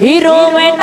Hero મેં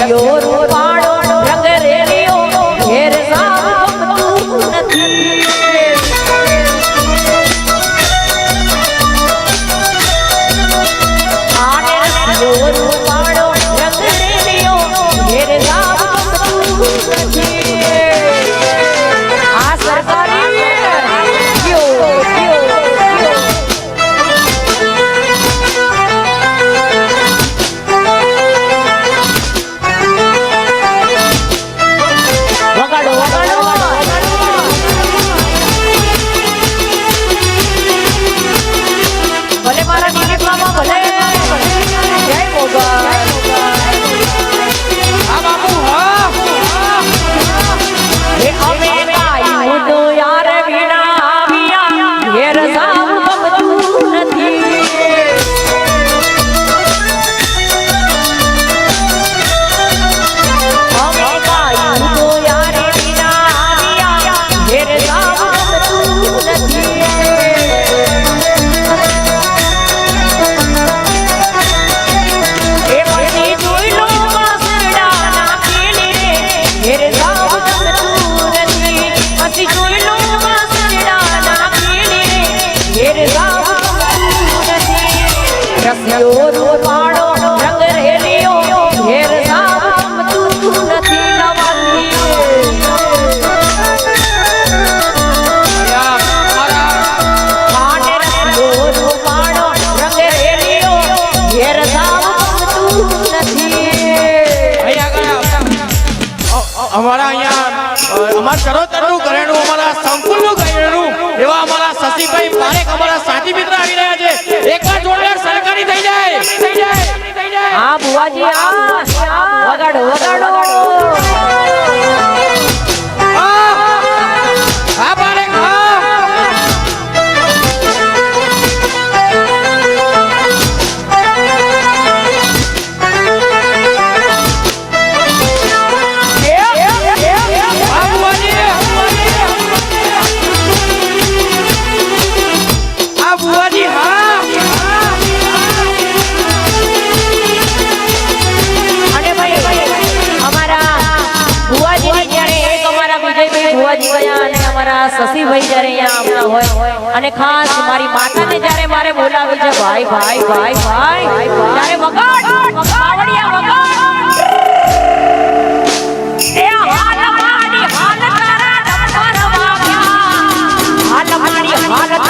ગયો રૂપા શશીભાઈ જ્યારે અને ખાસ મારી માતાને જ્યારે મારે બોલાવી છે, ભાઈ ભાઈ ભાઈ ભાઈ હાલ હાલ હાલ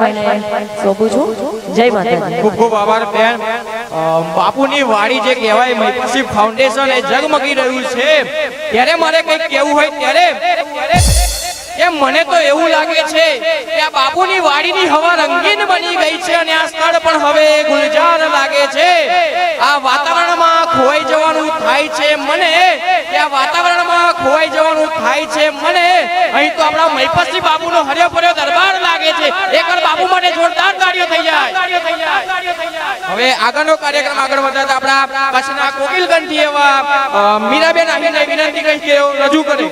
મારા હર્ષભાઈને સોંપું છું. જય માતાજી. ખૂબ ખૂબ આભાર, બેન. બાપુની વાડી જે કહેવાય મૈપસી ફાઉન્ડેશન એ જગમગી રહ્યું છે. ત્યારે મારે કંઈક કહેવું હોય ત્યારે કે મને તો એવું લાગે છે કે આ બાપુની વાડીની હવા રંગીન બની ગઈ છે અને આ સ્થળ પણ હવે ગુલજાર લાગે છે. આ વાતાવરણમાં ખોવાઈ જવાનું થાય છે મને. આ વાતાવરણમાં ખોવાઈ જવાનું થાય છે મને. અહીં તો આપણા મૈપસી બાપુનો હર્યો પર્યો દરબાર લાગે છે. એકવાર બાપુ માટે જોરદાર તાળીઓ થઈ જાય. હવે આગળનો કાર્યક્રમ આગળ વધારતા આપણા કચ્છના કોકિલ કંઠી એવા મીરાબેન આવીને વિનંતી કરી રજૂ કરે.